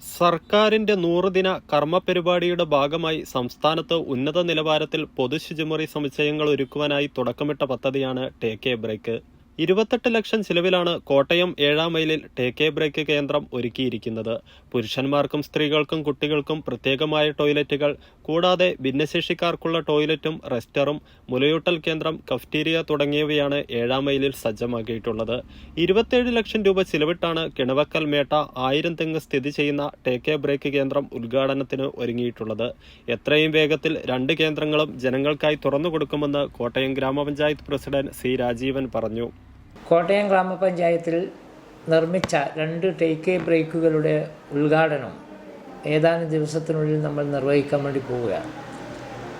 സർക്കാരിന്റെ നൂറുദിന കർമ്മ പരിപാടിയുടെ ഭാഗമായി സംസ്ഥാനത്ത് ഉന്നത നിലവാരത്തിൽ പൊതുശുചിമുറി സമുച്ചയങ്ങൾ ഒരുക്കുവാനായി തുടക്കമിട്ട പദ്ധതിയാണ് ടേക്ക് എ ബ്രേക്ക്. ഇരുപത്തെട്ട് ലക്ഷം ചിലവിലാണ് കോട്ടയം ഏഴാം മൈലിൽ ടേക്ക് എ ബ്രേക്ക് കേന്ദ്രം ഒരുക്കിയിരിക്കുന്നത്. പുരുഷന്മാർക്കും സ്ത്രീകൾക്കും കുട്ടികൾക്കും പ്രത്യേകമായ ടോയ്ലറ്റുകൾ കൂടാതെ ഭിന്നശേഷിക്കാർക്കുള്ള ടോയ്ലറ്റും റെസ്റ്ററും മുലയൂട്ടൽ കേന്ദ്രം കഫ്റ്റീരിയ തുടങ്ങിയവയാണ് ഏഴാം മൈലിൽ സജ്ജമാക്കിയിട്ടുള്ളത്. ഇരുപത്തേഴ് ലക്ഷം രൂപ ചിലവിട്ടാണ് കിണവക്കൽ മേട്ട ആയിരം തെങ്ങ് സ്ഥിതി ചെയ്യുന്ന ടേക്ക് എ ബ്രേക്ക് കേന്ദ്രം ഉദ്ഘാടനത്തിന് ഒരുങ്ങിയിട്ടുള്ളത്. എത്രയും വേഗത്തിൽ രണ്ട് കേന്ദ്രങ്ങളും ജനങ്ങൾക്കായി തുറന്നു കൊടുക്കുമെന്ന് കോട്ടയം ഗ്രാമപഞ്ചായത്ത് പ്രസിഡന്റ് സി രാജീവൻ പറഞ്ഞു. കോട്ടയം ഗ്രാമപഞ്ചായത്തിൽ നിർമ്മിച്ച രണ്ട് ടേക്ക് ബ്രേക്കുകളുടെ ഉദ്ഘാടനം ഏതാനും ദിവസത്തിനുള്ളിൽ നമ്മൾ നിർവഹിക്കാൻ വേണ്ടി പോവുകയാണ്.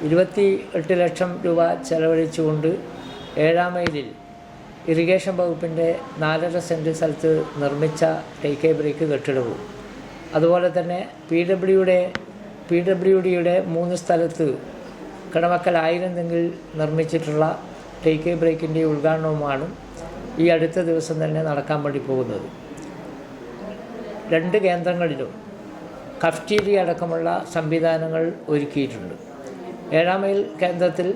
ഇരുപത്തി എട്ട് ലക്ഷം രൂപ ചെലവഴിച്ചുകൊണ്ട് ഏഴാം മൈലിൽ ഇറിഗേഷൻ വകുപ്പിന്റെ നാലര സെന്റ് സ്ഥലത്ത് നിർമ്മിച്ച ടേക്ക് ബ്രേക്ക് കെട്ടിടവും. അതുപോലെ തന്നെ പി ഡബ്ല്യുടെ പി ഡബ്ല്യു ഡിയുടെ മൂന്ന് സ്ഥലത്ത് കിടമക്കൽ ആയിരം തെങ്ങിൽ നിർമ്മിച്ചിട്ടുള്ള ടേക്ക് ബ്രേക്കിന്റെ ഉദ്ഘാടനവുമാണ് ഈ അടുത്ത ദിവസം തന്നെ നടക്കാൻ വേണ്ടി പോകുന്നത്. രണ്ട് കേന്ദ്രങ്ങളിലും കഫ്റ്റീരിയ അടക്കമുള്ള സംവിധാനങ്ങൾ ഒരുക്കിയിട്ടുണ്ട്. ഏഴാം മൈൽ കേന്ദ്രത്തിൽ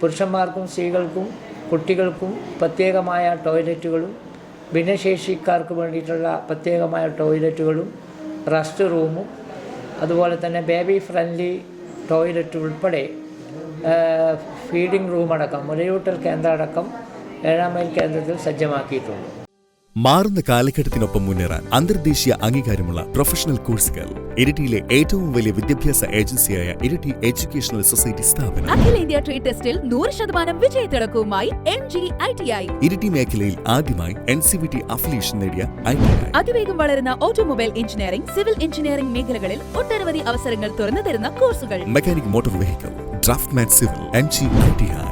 പുരുഷന്മാർക്കും സ്ത്രീകൾക്കും കുട്ടികൾക്കും പ്രത്യേകമായ ടോയ്ലറ്റുകളും ഭിന്നശേഷിക്കാർക്ക് വേണ്ടിയിട്ടുള്ള പ്രത്യേകമായ ടോയ്ലറ്റുകളും റെസ്റ്റ് റൂമും അതുപോലെ തന്നെ ബേബി ഫ്രണ്ട്ലി ടോയ്ലറ്റ് ഉൾപ്പെടെ ഫീഡിംഗ് റൂം അടക്കം മുലയൂട്ടൽ കേന്ദ്രം അടക്കം ഏഴാം മൈൽ കേന്ദ്രത്തിൽ സജ്ജമാക്കിയിട്ടുണ്ട്. മാറുന്ന കാലഘട്ടത്തിനൊപ്പം മുന്നേറാൻ അന്തർദേശീയ അംഗീകാരമുള്ള പ്രൊഫഷണൽ കോഴ്സുകൾ ഇരിട്ടിയിലെ ഏറ്റവും വലിയ വിദ്യാഭ്യാസ ഏജൻസിയായ ഇരിട്ടി എഡ്യൂക്കേഷണൽ സൊസൈറ്റി സ്ഥാപനം. അഖില ഇന്ത്യ ട്രേഡ് ടെസ്റ്റിൽ നൂറ് ശതമാനം വിജയത്തിളക്കവുമായി M G I T I. Iritty മേഖലയിൽ ആദ്യമായി N C V T affiliation നേടിയ ഐ ടി ഐ. അതിവേഗം വളരുന്ന ഓട്ടോമൊബൈൽ എഞ്ചിനീയറിംഗ് സിവിൽ എഞ്ചിനീയറിംഗ് മേഖലകളിൽ ഒട്ടനവധി അവസരങ്ങൾ തുറന്നു തരുന്ന കോഴ്സുകൾ. Mechanic motor vehicle draftsman civil N G I T I.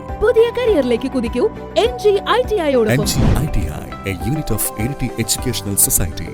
പുതിയ കരിയറിലേക്ക് കുതിക്കൂ. N G I T N G I T I a unit of educational society.